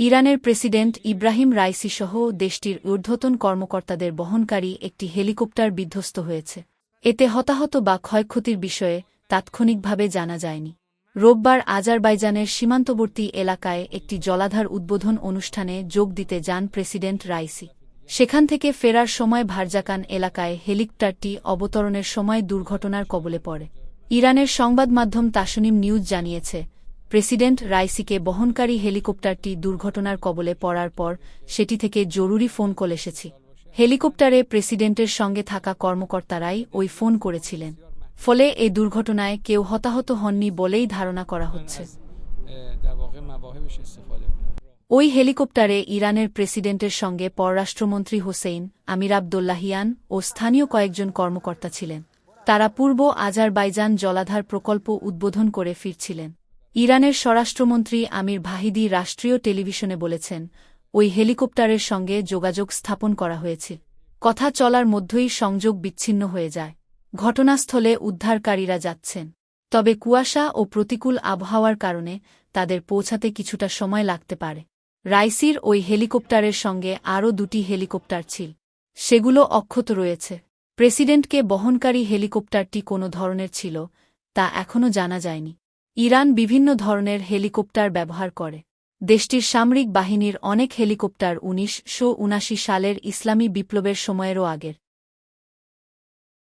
ইরানের president Ebrahim Raisi সহ দেশটির ঊর্ধ্বতন কর্মকর্তাদের বহনকারী একটি হেলিকপ্টার বিধ্বস্ত হয়েছে। এতে হতাহত বা ক্ষয়ক্ষতির বিষয়ে তাৎক্ষণিকভাবে জানা যায়নি। রোববার আজারবাইজানের সীমান্তবর্তী এলাকায় একটি জলাধার উদ্বোধন অনুষ্ঠানে যোগ দিতে যান প্রেসিডেন্ট রাইসি। সেখান থেকে ফেরার সময় ভারজাকান এলাকায় হেলিকপ্টারটি অবতরণের সময় দুর্ঘটনার কবলে পড়ে। ইরানের সংবাদ মাধ্যম তাসনিম নিউজ জানিয়েছে প্রেসিডেন্ট রাইসিকে বহনকারী হেলিকপ্টারটি দুর্ঘটনার কবলে পড়ার পর সেটি থেকে জরুরি ফোন কল এসেছি। হেলিকপ্টারে প্রেসিডেন্টের সঙ্গে থাকা কর্মকর্তারাই ওই ফোন করেছিলেন। ফলে এই দুর্ঘটনায় কেউ হতাহত হননি বলেই ধারণা করা হচ্ছে। ওই হেলিকপ্টারে ইরানের প্রেসিডেন্টের সঙ্গে পররাষ্ট্রমন্ত্রী হোসেইন, আমির আবদুল্লাহিয়ান ও স্থানীয় কয়েকজন কর্মকর্তা ছিলেন। তারা পূর্ব আজারবাইজান জলাধার প্রকল্প উদ্বোধন করে ফিরছিলেন। ইরানের স্বরাষ্ট্রমন্ত্রী আমির ভাহিদি রাষ্ট্রীয় টেলিভিশনে বলেছেন, ওই হেলিকপ্টারের সঙ্গে যোগাযোগ স্থাপন করা হয়েছে। কথা চলার মধ্যেই সংযোগ বিচ্ছিন্ন হয়ে যায়। ঘটনাস্থলে উদ্ধারকারীরা যাচ্ছেন। তবে কুয়াশা ও প্রতিকূল আবহাওয়ার কারণে তাদের পৌঁছাতে কিছুটা সময় লাগতে পারে। রাইসির ওই হেলিকপ্টারের সঙ্গে আরও দুটি হেলিকপ্টার ছিল। সেগুলো অক্ষত রয়েছে। প্রেসিডেন্টকে বহনকারী হেলিকপ্টারটি কোনো ধরনের ছিল, তা এখনও জানা যায়নি। ইরান বিভিন্ন ধরনের হেলিকপ্টার ব্যবহার করে। দেশটির সামরিক বাহিনীর অনেক হেলিকপ্টার উনিশশো সালের ইসলামী বিপ্লবের সময়েরও আগের।